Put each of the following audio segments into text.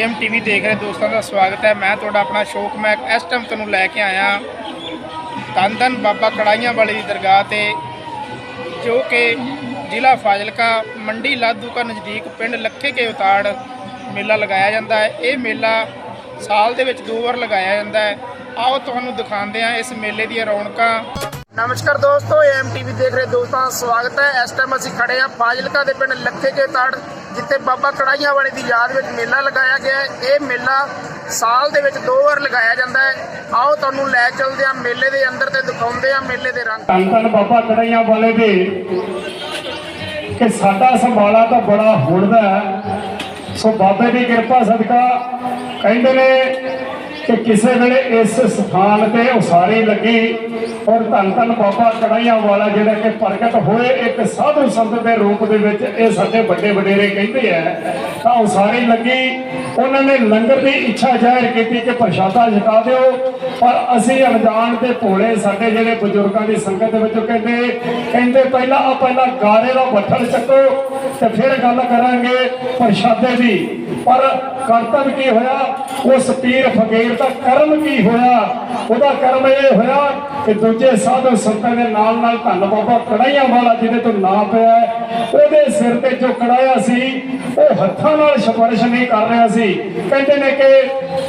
Am TV ਦੇਖ ਰਹੇ ਦੋਸਤਾਂ ਦਾ ਸਵਾਗਤ ਹੈ। ਮੈਂ ਤੁਹਾਡਾ ਆਪਣਾ ਸ਼ੋਕ ਮੈਕ ਇਸ ਟਾਈਮ ਤੁਹਾਨੂੰ ਲੈ ਕੇ ਆਇਆ। ਧੰਨ ਬਾਬਾ ਕੜਾਈਆਂ ਵਾਲੇ ਦੀ ਦਰਗਾਹ ਤੇ, ਜੋ ਕਿ ਜ਼ਿਲ੍ਹਾ ਫਾਜ਼ਿਲਕਾ ਮੰਡੀ ਲਾਧੂਕਾ ਨਜ਼ਦੀਕ ਪਿੰਡ ਲੱਖੇ ਕੇ ਉਤਾੜ ਮੇਲਾ ਲਗਾਇਆ ਜਾਂਦਾ ਹੈ। ਇਹ ਮੇਲਾ ਸਾਲ ਦੇ ਵਿੱਚ ਦੋ ਵਾਰ ਲਗਾਇਆ ਜਾਂਦਾ ਹੈ। ਆਓ ਤੁਹਾਨੂੰ ਦਿਖਾਉਂਦੇ ਹਾਂ ਇਸ ਮੇਲੇ ਦੀਆਂ ਰੌਣਕਾਂ। ਨਮਸਕਾਰ ਦੋਸਤੋ ਏਐਮ ਟੀਵੀ ਦੇਖ ਰਹੇ ਦੋਸਤਾਂ ਦਾ ਸਵਾਗਤ ਹੈ। ਇਸ ਟਾਈਮ ਅਸੀਂ ਖੜੇ ਹਾਂ ਫਾਜ਼ਿਲਕਾ ਦੇ ਪਿੰਡ ਲੱਖੇ ਕੇ ਉਤਾੜ ਜਿੱਥੇ ਬਾਬਾ ਕੜਾਈਆਂ ਵਾਲੇ ਦੀ ਯਾਦ ਵਿੱਚ ਮੇਲਾ ਲਗਾਇਆ ਗਿਆ ਹੈ। ਇਹ ਮੇਲਾ ਸਾਲ ਦੇ ਵਿੱਚ ਦੋ ਵਾਰ ਲਗਾਇਆ ਜਾਂਦਾ ਹੈ। ਆਓ ਤੁਹਾਨੂੰ ਲੈ ਚੱਲਦੇ ਹਾਂ ਮੇਲੇ ਦੇ ਅੰਦਰ ਤੇ ਦਿਖਾਉਂਦੇ ਆ ਮੇਲੇ ਦੇ ਰੰਗ। ਧੰਨ ਧੰਨ ਬਾਬਾ ਕੜਈਆਂ ਵਾਲੇ ਦੇ ਕਿ ਸਾਡਾ ਸੰਭਾਲਾ ਤਾਂ ਬੜਾ ਹੁੜਦਾ ਹੈ। ਸੋ ਬਾਬੇ ਦੀ ਕਿਰਪਾ ਸਦਕਾ ਕਹਿੰਦੇ ਨੇ ਕਿ ਕਿਸੇ ਵੇਲੇ ਇਸ ਸਥਾਨ ਤੇ ਉਸਾਰੀ ਲੱਗੀ ਔਰ ਧੰਨ ਧੰਨ ਬਾਬਾ ਕੜਈਆਂ ਵਾਲਾ ਜਿਹੜਾ ਕਿ ਪ੍ਰਗਟ ਹੋਏ, ਇੱਕ ਸਾਧੂ ਸੰਤ ਦੇ ਰੂਪ ਦੇ ਵਿੱਚ ਇਹ ਸਾਡੇ ਵੱਡੇ ਵਡੇਰੇ ਕਹਿੰਦੇ ਆ, ਤਾਂ ਉਸਾਰੀ ਲੱਗੀ। ਉਹਨਾਂ ਨੇ ਲੰਗਰ ਦੀ ਇੱਛਾ ਜ਼ਾਹਿਰ ਕੀਤੀ ਕਿ ਪ੍ਰਸ਼ਾਦਾ ਛਕਾ ਦਿਓ, ਪਰ ਅਸੀਂ ਅਣਜਾਣ ਤੇ ਭੋਲੇ ਸਾਡੇ ਜਿਹੜੇ ਬਜ਼ੁਰਗਾਂ ਦੀ ਸੰਗਤ ਦੇ ਵਿੱਚੋਂ ਕਹਿੰਦੇ ਕਹਿੰਦੇ ਪਹਿਲਾਂ ਆ ਪਹਿਲਾਂ ਗਾਰੇ ਦਾ ਬੱਠਲ ਚੱਕੋ ਤੇ ਫਿਰ ਗੱਲ ਕਰਾਂਗੇ ਪ੍ਰਸ਼ਾਦੇ ਦੀ। ਪਰ ਕਰਤਵ ਕੀ ਹੋਇਆ? ਉਸ ਪੀਰ ਫਕੀਰ ਦਾ ਕਰਮ ਕੀ ਹੋਇਆ? ਉਹਦਾ ਕਰਮ ਇਹ ਹੋਇਆ ਕਿ ਦੂਜੇ ਸਾਧੂ ਸੰਤਾਂ ਦੇ ਨਾਲ ਨਾਲ ਧੰਨ ਬਾਬਾ ਕੜਾਈਆਂ ਵਾਲਾ ਜਿਹਦੇ ਤੋਂ ਨਾਂ ਪਿਆ ਉਹਦੇ ਸਿਰ ਤੇ ਜੋ ਕੜਾਇਆ ਸੀ, ਉਹ ਹੱਥਾਂ ਨਾਲ ਸਪਰਸ਼ ਨਹੀਂ ਕਰ ਰਿਹਾ ਸੀ। ਕਹਿੰਦੇ ਨੇ ਕਿ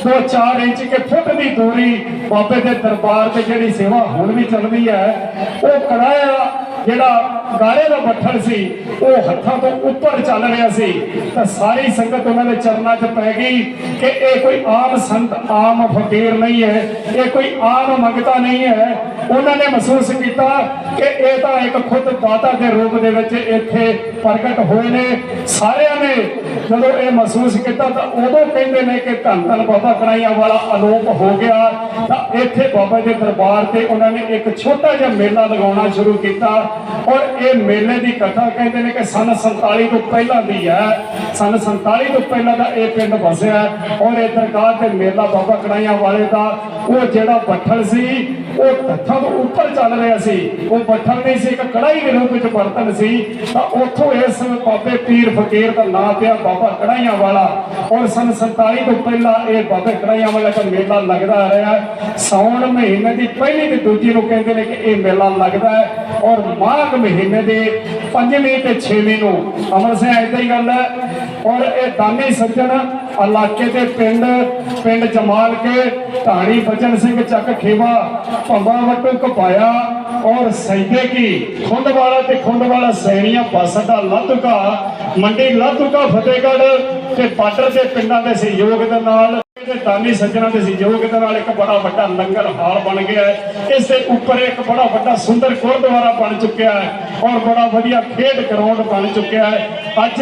2-4 ਇੰਚ ਕੇ ਫੁੱਟ ਦੀ ਦੂਰੀ ਬਾਬੇ ਦੇ ਦਰਬਾਰ ਤੇ ਜਿਹੜੀ ਸੇਵਾ ਹੁਣ ਵੀ ਚੱਲਦੀ ਹੈ, ਉਹ ਕੜਾਇਆ ਜਿਹੜਾ ਗਾਰੇ ਦਾ ਬੱਠਲ ਸੀ, ਉਹ ਹੱਥਾਂ ਤੋਂ ਉੱਪਰ ਚੱਲ ਰਿਹਾ ਸੀ। ਤਾਂ ਸਾਰੀ ਸੰਗਤ ਉਹਨਾਂ ਦੇ ਚਰਨਾਂ 'ਚ ਪੈ ਗਈ ਕਿ ਇਹ ਕੋਈ ਆਮ ਸੰਤ, ਆਮ ਫਕੀਰ ਨਹੀਂ ਹੈ, ਇਹ ਕੋਈ ਆਮ ਮੰਗਤਾ ਨਹੀਂ ਹੈ। ਉਹਨਾਂ ਨੇ ਮਹਿਸੂਸ ਕੀਤਾ ਕਿ ਇਹ ਤਾਂ ਇੱਕ ਖੁਦ ਦਾਤਾ ਦੇ ਰੂਪ ਦੇ ਵਿੱਚ ਇੱਥੇ ਪ੍ਰਗਟ ਹੋਏ ਨੇ। ਸਾਰਿਆਂ ਨੇ ਜਦੋਂ ਇਹ ਮਹਿਸੂਸ ਕੀਤਾ ਤਾਂ ਉਦੋਂ ਕਹਿੰਦੇ ਨੇ ਕਿ ਧੰਨ ਧੰਨ ਬਾਬਾ ਕਰਾਈਆਂ ਵਾਲਾ ਅਲੋਪ ਹੋ ਗਿਆ। ਤਾਂ ਇੱਥੇ ਬਾਬਾ ਦੇ ਦਰਬਾਰ ਤੇ ਉਹਨਾਂ ਨੇ ਇੱਕ ਛੋਟਾ ਜਿਹਾ ਮੇਲਾ ਲਗਾਉਣਾ ਸ਼ੁਰੂ ਕੀਤਾ ਔਰ ਇਹ ਮੇਲੇ ਦੀ ਕਥਾ ਕਹਿੰਦੇ ਨੇ ਕਿ ਸਨ 47 ਤੋਂ ਪਹਿਲਾਂ ਦੀ ਹੈ। ਸਨ 47 ਤੋਂ ਪਹਿਲਾਂ ਦਾ ਇਹ ਪਿੰਡ ਵਸਿਆ ਔਰ ਇਹ ਦਰਗਾਹ ਤੇ ਮੇਲਾ ਬਾਬਾ ਕੜਾਈਆਂ ਵਾਲੇ ਦਾ, ਉਹ ਜਿਹੜਾ ਬੱਠਲ ਸੀ, ਉਹ ਹੱਥਾਂ ਤੋਂ ਉੱਪਰ ਚੱਲ ਰਿਹਾ ਸੀ। ਉਹ ਬੱਠਲ ਨਹੀਂ ਸੀ, ਇੱਕ ਕੜਾਈ ਦੇ ਰੂਪ ਵਿੱਚ ਬਰਤਨ ਸੀ। ਤਾਂ ਉੱਥੋਂ ਇਸ ਬਾਬੇ ਪੀਰ ਫਕੀਰ ਦਾ ਨਾਂ ਪਿਆ ਬਾਬਾ ਕੜਾਈਆਂ ਵਾਲਾ। ਔਰ ਸਨ 47 ਤੋਂ ਪਹਿਲਾਂ ਇਹ ਬਾਬੇ ਕੜਾਈਆਂ ਵਾਲਾ ਦਾ ਮੇਲਾ ਲੱਗਦਾ ਆ ਰਿਹਾ ਹੈ। ਸਾਉਣ ਮਹੀਨੇ ਦੀ ਪਹਿਲੀ ਤੇ ਦੂਜੀ ਨੂੰ ਕਹਿੰਦੇ ਨੇ ਕਿ ਇਹ ਮੇਲਾ ਲੱਗਦਾ ਹੈ। ਔਰ ਮਾਘ ਮਹੀਨੇ ਦੇ ਪੰਜਵੀਂ ਤੇ ਛੇਵੀਂ ਨੂੰ। ਅਮਰ ਸਿੰਘ, ਏਦਾਂ ਹੀ ਗੱਲ ਹੈ। ਔਰ ਇਹ ਦਾਨੀ ਸੱਜਣ ਇਲਾਕੇ ਦੇ ਪਿੰਡ ਪਿੰਡ ਜਮਾਲ ਕੇ ਢਾਣੀ ਬਚਨ ਸਿੰਘ ਚੱਕ ਖੇਵਾ, ਭੰਬਾ ਵੱਟੂ ਕਪਾਇਆ ਔਰ ਸੈਦੇ ਕੀ। ਖੁੰਡ ਤੇ ਖੁੰਡ ਸੈਣੀਆਂ ਬੱਸ ਅੱਡਾ ਲਾਧੂਕਾ, ਮੰਡੀ ਲਾਧੂਕਾ, ਫਤਿਹਗੜ੍ਹ ਤੇ ਬਾਰਡਰ ਦੇ ਪਿੰਡਾਂ ਦੇ ਸਹਿਯੋਗ ਦੇ ਨਾਲ ਤੇ ਦਾਨੀ ਸੱਜਣਾ ਦੇ ਸਹਿਯੋਗ ਦੇ ਨਾਲ ਇੱਕ ਬੜਾ ਵੱਡਾ ਲੰਗਰ ਹਾਲ ਬਣ ਗਿਆ ਹੈ। ਇਸ ਦੇ ਉੱਪਰ ਇੱਕ ਬੜਾ ਵੱਡਾ ਸੁੰਦਰ ਗੁਰਦੁਆਰਾ ਬਣ ਚੁੱਕਿਆ ਹੈ। ਔਰ ਬੜਾ ਵਧੀਆ ਖੇਡ ਗਰਾਊਂਡ ਬਣ ਚੁੱਕਿਆ ਹੈ। ਅੱਜ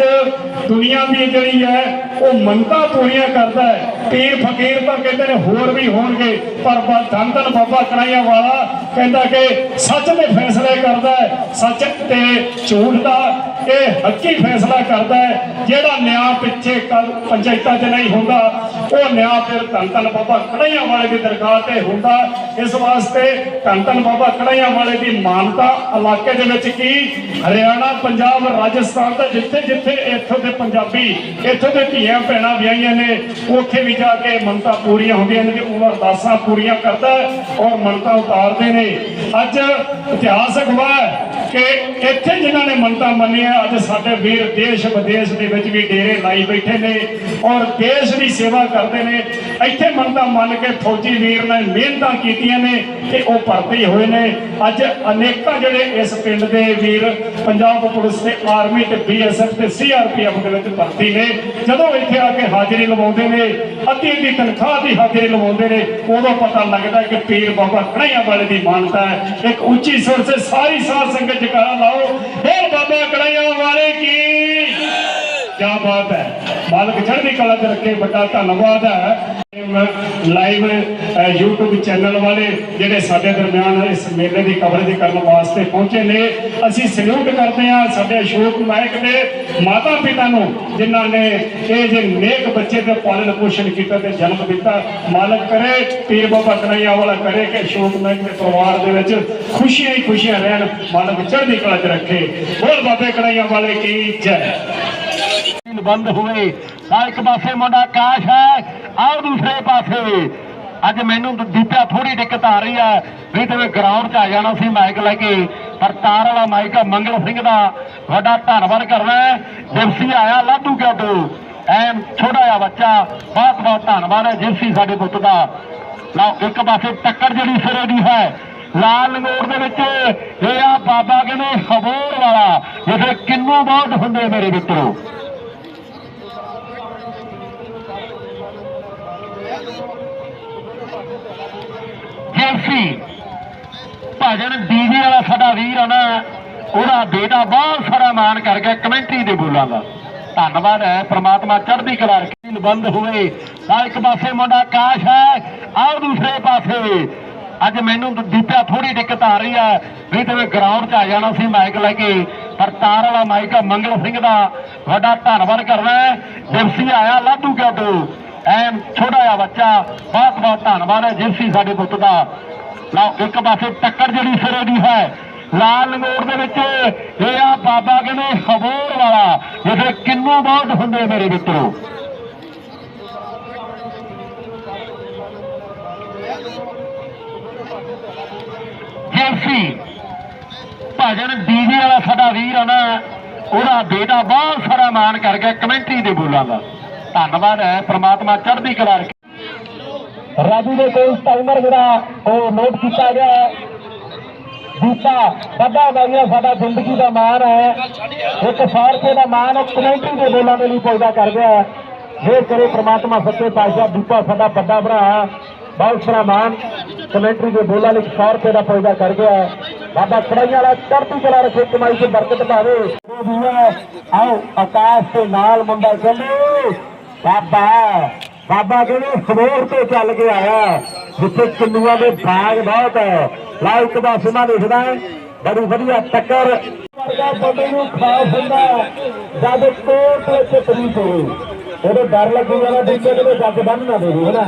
ਦੁਨੀਆ ਦੀ ਜਿਹੜੀ ਹੈ, ਉਹ ਮੰਨਤਾਂ ਪੂਰੀਆਂ ਕਰਦਾ ਹੈ। ਪੀਰ ਫਕੀਰ ਤਾਂ ਕਹਿੰਦੇ ਨੇ ਹੋਰ ਵੀ ਹੋਣਗੇ, ਪਰ ਬਾ- ਧੰਨ ਬਾਬਾ ਕਨਾਈਆਂ ਵਾਲਾ ਕਹਿੰਦਾ ਕਿ ਸੱਚ ਦੇ ਫੈਸਲੇ ਕਰਦਾ ਹੈ। ਸੱਚ ਤੇ ਝੂਠ ਦਾ ਇਹ ਹੱਕੀ ਫੈਸਲਾ ਕਰਦਾ ਹੈ, ਜਿਹੜਾ ਨਿਆਂ ਪਿੱਛੇ ਕੱਲ ਪੰਚਾਇਤਾਂ 'ਚ ਨਹੀਂ ਹੁੰਦਾ, ਉਹ ਨਿਆਂ ਫਿਰ ਧੰਨ ਧੰਨ ਬਾਬਾ ਕੜਾਈਆਂ ਵਾਲੇ ਦੀ ਦਰਗਾਹ ਤੇ ਹੁੰਦਾ। ਇਸ ਵਾਸਤੇ ਧੰਨ ਧੰਨ ਬਾਬਾ ਕੜਾਈਆਂ ਵਾਲੇ ਦੀ ਮਾਨਤਾ ਇਲਾਕੇ ਦੇ ਵਿੱਚ ਕੀ? ਹਰਿਆਣਾ, ਪੰਜਾਬ, ਰਾਜਸਥਾਨ ਦਾ ਜਿੱਥੇ ਜਿੱਥੇ ਇੱਥੋਂ ਦੇ ਪੰਜਾਬੀ, ਇੱਥੋਂ ਦੇ ਧੀਆਂ ਭੈਣਾਂ ਵਿਆਹੀਆਂ ਨੇ, ਉੱਥੇ ਵੀ ਜਾ ਕੇ ਮੰਨਤਾਂ ਪੂਰੀਆਂ ਹੁੰਦੀਆਂ ਨੇ ਤੇ ਉਹ ਅਰਦਾਸਾਂ ਪੂਰੀਆਂ ਕਰਦਾ ਔਰ ਮੰਨਤਾਂ ਉਤਾਰਦੇ ਨੇ। ਅੱਜ ਇਤਿਹਾਸ ਗਵਾਹ ਕਿ ਇੱਥੇ ਜਿਨ੍ਹਾਂ ਨੇ ਮੰਨਤਾਂ ਮੰਨੀਆਂ, ਅੱਜ ਸਾਡੇ ਵੀਰ ਦੇਸ਼ ਵਿਦੇਸ਼ ਦੇ ਵਿੱਚ ਵੀ ਡੇਰੇ ਲਾਈ ਬੈਠੇ ਨੇ ਔਰ ਦੇਸ਼ ਦੀ ਸੇਵਾ ਕਰਦੇ ਨੇ। ਇੱਥੇ ਮੰਨਤਾ ਮੰਨ ਕੇ ਫੌਜੀ ਵੀਰ ਨੇ ਮਿਹਨਤਾਂ ਕੀਤੀਆਂ ਨੇ ਤੇ ਉਹ ਭਰਤੀ ਹੋਏ ਨੇ। ਅੱਜ ਅਨੇਕਾਂ ਜਿਹੜੇ ਇਸ ਪਿੰਡ ਦੇ ਵੀਰ, ਪੰਜਾਬ ਪੁਲਿਸ ਤੇ ਆਰਮੀ ਤੇ ਬੀਐਸਐਫ ਤੇ ਸੀਆਰਪੀਐਫ ਦੇ ਵਿੱਚ ਭਰਤੀ ਨੇ। ਜਦੋਂ ਇੱਥੇ ਆ ਕੇ ਹਾਜ਼ਰੀ ਲਵਾਉਂਦੇ ਨੇ ਅੱਧੀ ਅੱਧੀ ਤਨਖਾਹ ਦੀ ਹਾਜ਼ਰੀ ਲਵਾਉਂਦੇ ਨੇ, ਉਦੋਂ ਪਤਾ ਲੱਗਦਾ ਕਿ ਪੀਰ ਬਾਬਾ ਕੜਾਈਆਂ ਵਾਲੇ ਦੀ ਮਾਨਤਾ ਹੈ। ਇੱਕ ਉੱਚੀ ਸੁਰ ਸੇ ਸਾਰੀ ਸਾਧ ਸੰਗਤ ਜਕਾਰਾ ਲਾਓ ਬੋਲ ਬਾਬਾ ਕੜਾਈਆਂ ਵਾਲੇ ਕੀ ਬਾਤ ਹੈ। ਮਾਲਕ ਚੜ੍ਹਦੀ ਕਲਾ ਚ ਰੱਖੇ, ਵੱਡਾ ਧੰਨਵਾਦ ਹੈ। ਲਾਈਵ YouTube ਚੈਨਲ ਵਾਲੇ ਜਿਹੜੇ ਸਾਡੇ ਦਰਮਿਆਨ ਇਸ ਮੇਲੇ ਦੀ ਕਵਰੇਜ ਕਰਨ ਵਾਸਤੇ ਪਹੁੰਚੇ ਨੇ, ਅਸੀਂ ਸਲੂਟ ਕਰਦੇ ਹਾਂ ਸਾਡੇ ਅਸ਼ੋਕ ਨਾਇਕ ਦੇ ਮਾਤਾ ਪਿਤਾ ਨੂੰ, ਜਿਨ੍ਹਾਂ ਨੇ ਇਹ ਜੇ ਨੇਕ ਬੱਚੇ ਦੇ ਪਾਲਣ ਪੋਸ਼ਣ ਕੀਤਾ ਤੇ ਜਨਮ ਦਿੱਤਾ। ਮਾਲਕ ਕਰੇ, ਪੀਰ ਬਾਬਾ ਕਨਈਆ ਵਾਲਾ ਕਰੇ ਕਿ ਅਸ਼ੋਕ ਨਾਇਕ ਦੇ ਪਰਿਵਾਰ ਦੇ ਵਿੱਚ ਖੁਸ਼ੀਆਂ ਹੀ ਖੁਸ਼ੀਆਂ ਰਹਿਣ, ਮਾਲਕ ਚੜ੍ਹਦੀ ਕਲਾ ਚ ਰੱਖੇ। ਹੋਰ ਬਾਬੇ ਕਨਈਆ ਵਾਲੇ ਕੀ ਜੈ। ਬੰਦ ਹੋਵੇ, ਤਾਂ ਇੱਕ ਪਾਸੇ ਮੁੰਡਾ ਆਕਾਸ਼ ਹੈ, ਆਹ ਦੂਸਰੇ ਪਾਸੇ। ਅੱਜ ਮੈਨੂੰ ਦੀਪਿਆ ਥੋੜੀ ਦਿੱਕਤ ਆ ਰਹੀ ਹੈ ਨਹੀਂ ਤੇ ਮੈਂ ਗਰਾਊਂਡ 'ਚ ਆ ਜਾਣਾ ਸੀ ਮਾਈਕ ਲੈ ਕੇ, ਪਰ ਤਾਰ ਵਾਲਾ ਮਾਈਕ ਆ, ਮੰਗਲ ਸਿੰਘ ਦਾ ਵੱਡਾ ਧੰਨਵਾਦ ਕਰਨਾ ਜਿਪਸੀ ਆਇਆ, ਲਾਧੂ ਕਿਉਂ ਤੋਂ? ਐਨ ਛੋਟਾ ਜਿਹਾ ਬੱਚਾ, ਬਹੁਤ ਬਹੁਤ ਧੰਨਵਾਦ ਹੈ ਜਿਪਸੀ ਸਾਡੇ ਪੁੱਤ ਦਾ। ਲਓ, ਇੱਕ ਪਾਸੇ ਟੱਕਰ ਜਿਹੜੀ ਸਿਰੇ ਦੀ ਹੈ, ਲਾਲ ਲੰਗੋੜ ਦੇ ਵਿੱਚ, ਇਹ ਆ ਬਾਬਾ ਕਹਿੰਦੇ ਹਬੋਰ ਵਾਲਾ, ਜਿੱਥੇ ਕਿੰਨੂ ਬਹੁਤ ਹੁੰਦੇ ਮੇਰੇ ਮਿੱਤਰੋ। ਜੇਸੀ ਭਜਨ ਡੀਜੇ ਵਾਲਾ ਸਾਡਾ ਵੀਰ ਆ ਨਾ ਉਹਦਾ ਬੇਟਾ ਬਹੁਤ ਸਾਰਾ ਮਾਣ ਕਰ ਗਿਆ ਕਮੈਂਟਰੀ ਦੇ ਬੋਲਾਂ ਦਾ। ਧੰਨਵਾਦ ਹੈ, ਪ੍ਰਮਾਤਮਾ ਚੜ੍ਹਦੀ ਕਲਾ ਰੱਖੇ ਬੰਦ ਹੋਏ ਤਾਂ ਇੱਕ ਪਾਸੇ ਮੁੰਡਾ ਆਕਾਸ਼ ਹੈ ਆਹ ਦੂਸਰੇ ਪਾਸੇ। ਅੱਜ ਮੈਨੂੰ ਦੀਪਿਆ ਥੋੜੀ ਦਿੱਕਤ ਆ ਰਹੀ ਹੈ, ਨਹੀਂ ਤੇ ਮੈਂ ਗਰਾਊਂਡ 'ਚ ਆ ਜਾਣਾ ਸੀ ਮਾਈਕ ਲੈ ਕੇ। ਪਰ ਤਾਰ ਵਾਲਾ ਮਾਈਕ ਆ, ਮੰਗਲ ਸਿੰਘ ਦਾ। ਵੱਡਾ ਧੰਨਵਾਦ ਕਰਨਾ ਹੈ। ਆਇਆ, ਲਾਧੂ ਕਿਉਂ ਤੋਂ? ਐਨ ਛੋਟਾ ਜਿਹਾ ਬੱਚਾ, ਬਹੁਤ ਬਹੁਤ ਧੰਨਵਾਦ ਹੈ ਜਿਪਸੀ ਸਾਡੇ ਪੁੱਤ ਦਾ। ਲਓ, ਇੱਕ ਪਾਸੇ ਟੱਕਰ ਜਿਹੜੀ ਸਿਰੇ ਦੀ ਹੈ, ਲਾਲ ਲੰਗੋੜ ਦੇ ਵਿੱਚ ਇਹ ਆ ਬਾਬਾ ਕਹਿੰਦੇ ਹਬੋਰ ਵਾਲਾ ਜਿੱਥੇ ਕਿੰਨੂ ਬਹੁਤ ਹੁੰਦੇ ਮੇਰੇ ਮਿੱਤਰੋ। ਜੇਸੀ, ਭਜਨ ਡੀਜੇ ਵਾਲਾ ਸਾਡਾ ਵੀਰ ਆ ਨਾ ਉਹਦਾ ਬੇਟਾ ਬਹੁਤ ਸਾਰਾ ਮਾਣ ਕਰ ਗਿਆ ਕਮੈਂਟਰੀ ਦੇ ਬੋਲਾਂ ਦਾ ਧੰਨਵਾਦ ਹੈ, ਪ੍ਰਮਾਤਮਾ ਚੜ੍ਹਦੀ ਕਲਾ ਰੱਖੇ। ਰਾਜੂ ਦੇ ਕੋਲ ਟਾਈਮਰ ਜਿਹੜਾ, ਉਹ ਨੋਟ ਕੀਤਾ ਗਿਆ ਹੈ। ਦੀਪਾ ਵੱਡਾ ਵਾਲੀਆ ਸਾਡਾ ਜ਼ਿੰਦਗੀ ਦਾ ਮਾਣ ਹੈ। 100 ਰੁਪਏ ਦਾ ਮਾਣ ਉਹ ਦੇ ਬੋਲਾਂ ਦੇ ਲਈ ਪੈਦਾ ਕਰ ਗਿਆ ਜੇ ਕਰੇ ਪ੍ਰਮਾਤਮਾ ਸੱਚੇ ਪਾਤਸ਼ਾਹ, ਦੀਪਾ ਸਾਡਾ ਵੱਡਾ ਭਰਾ ਬਹੁਤ ਸਾਰਾ ਮਾਨ ਕਮੈਂਟਰੀ ਦੇ ਬੋਲਾਂ ਲਈ 100 ਰੁਪਏ ਦਾ ਪੈਦਾ ਕਰ ਗਿਆ ਹੈ। ਬਾਬਾ ਕੜਾਈਆਂ ਵਾਲਾ ਚੜ੍ਹਦੀ ਕਲਾ ਰੱਖੇ, ਕਮਾਈ ਤੇ ਬਰਕਤ ਪਾਵੇ। ਆਓ, ਆਕਾਸ਼ ਦੇ ਨਾਲ ਮੁੰਡਾ ਚੱਲੇ ਬਾਬਾ ਬਾਬਾ ਕਹਿੰਦੇ ਸਵੇਰ ਤੇ ਚੱਲ ਕੇ ਆਇਆ ਜਿੱਥੇ ਕਿੰਨੂਆਂ ਦੇ ਬਾਗ ਬਹੁਤ ਹੈ। ਲਾ ਇੱਕ ਦਾ ਸੁਣਾ ਦੇਖਦਾ ਹੈ, ਬੜੀ ਵਧੀਆ ਟੱਕਰ। ਵਰਗਾ ਬੰਦੇ ਨੂੰ ਖਾਸ ਹੁੰਦਾ ਜਦ ਕੋਟ ਵਿੱਚ ਤਰੀਕ ਹੋਵੇ ਉਹਦੇ ਡਰ ਲੱਗੂਗਾ ਨਾ ਦੂਜੇ ਕਿਤੇ ਜੱਗ ਬੰਨ ਨਾ ਦੇਵੇ ਹਨਾ